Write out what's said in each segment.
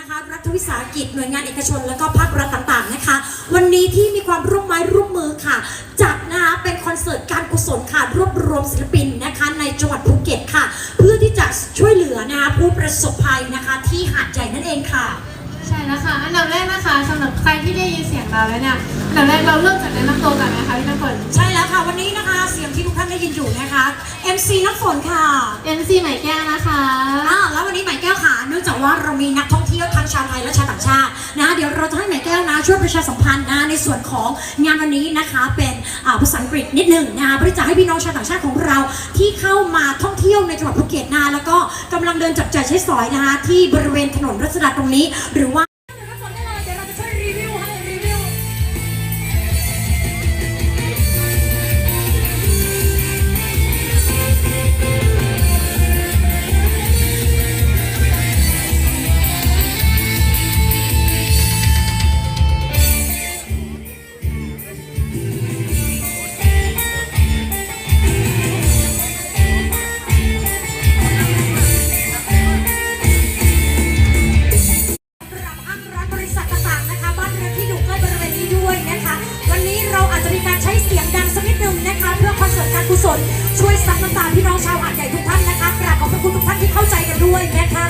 นะคะรัฐวิสาหกิจหน่วยงานเอกชน แล้วก็ภาครัฐต่างๆนะคะ วันนี้ที่มีความร่วมไม้ร่วมมือค่ะ จัดนะคะเป็นคอนเสิร์ตการกุศลค่ะรวบรวมศิลปินนะคะในจังหวัดภูเก็ตค่ะ เพื่อที่จะช่วยเหลือนะคะผู้ประสบภัยนะคะที่หาดใหญ่นั่นเองค่ะ ใช่แล้วค่ะอันดับแรกนะคะสำหรับใครที่ได้ยินเสียงเราแล้วเนี่ยอันดับแรกเราเริ่มจากแนะนำตัวกันนะคะพี่น้ำฝนใช่แล้วค่ะวันนี้นะคะเสียงที่ทุกท่านได้ยินอยู่นะคะ MC น้ำฝนค่ะ MC ใหม่แก้วนะคะอ่าแล้ววันนี้ใหม่แก้ ว่าเรามีนักท่องเที่ยวทั้งชาวไทยและชาวต่างชาตินะเดี๋ยวเราจะให้แม่แก้วนะช่วยประชาสัมพันธ์นะในส่วนของงานวันนี้นะคะเป็นภาษาอังกฤษนิดหนึ่งนะคะเพื่อจะให้พี่น้องชาวต่างชาติของเราที่เข้ามาท่องเที่ยวในจังหวัดภูเก็ตนะแล้วก็กำลังเดินจับจ่ายใช้สอยนะคะที่บริเวณถนนรัชดาตรงนี้หรือว่า ซับน้ำตาพี่น้องชาวหาดใหญ่ทุกท่านนะคะกราบขอบพระคุณทุกท่านที่เข้าใจกันด้วยนะคะ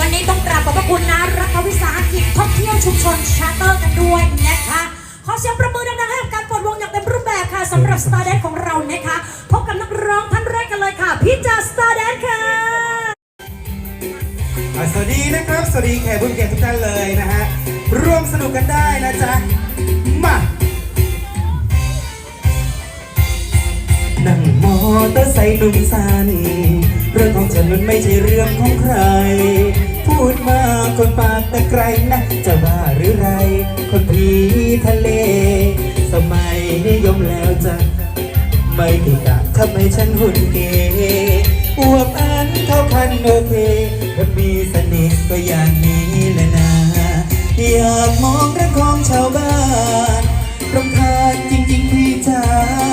วันนี้ต้องกราบขอบพระคุณนะรัฐวิสาหกิจท่องเที่ยวชุมชนชาร์เตอร์กันด้วยนะคะขอเสียงประมือดังๆให้กับการเปิดวงอย่างเต็มรูปแบบค่ะสำหรับ Star Dance ของเรานะคะพบกับนักร้องท่าน อะสวัสดีนะครับ สวัสดีแขกผู้มีเกียรติทุกท่านเลยนะฮะ ร่วมสนุกกันได้นะจ๊ะ มานั่งมอเตอร์ไซค์หนุ่มสันเรื่องของฉันมันไม่ใช่เรื่องของใคร พูดมาคนปากแต่ไกลนะ จะว่าหรือไร คนผีทะเล สมัยนิยมแล้วจ้ะไม่ติดกะทำให้ฉันหุ่นเกอวบอันเท่าคันโอเค คนมีเสน่ห์ก็อย่างนี้แหละนะอยากมองรื่องของชาวบ้านรำคาญจริงๆพี่จ๋า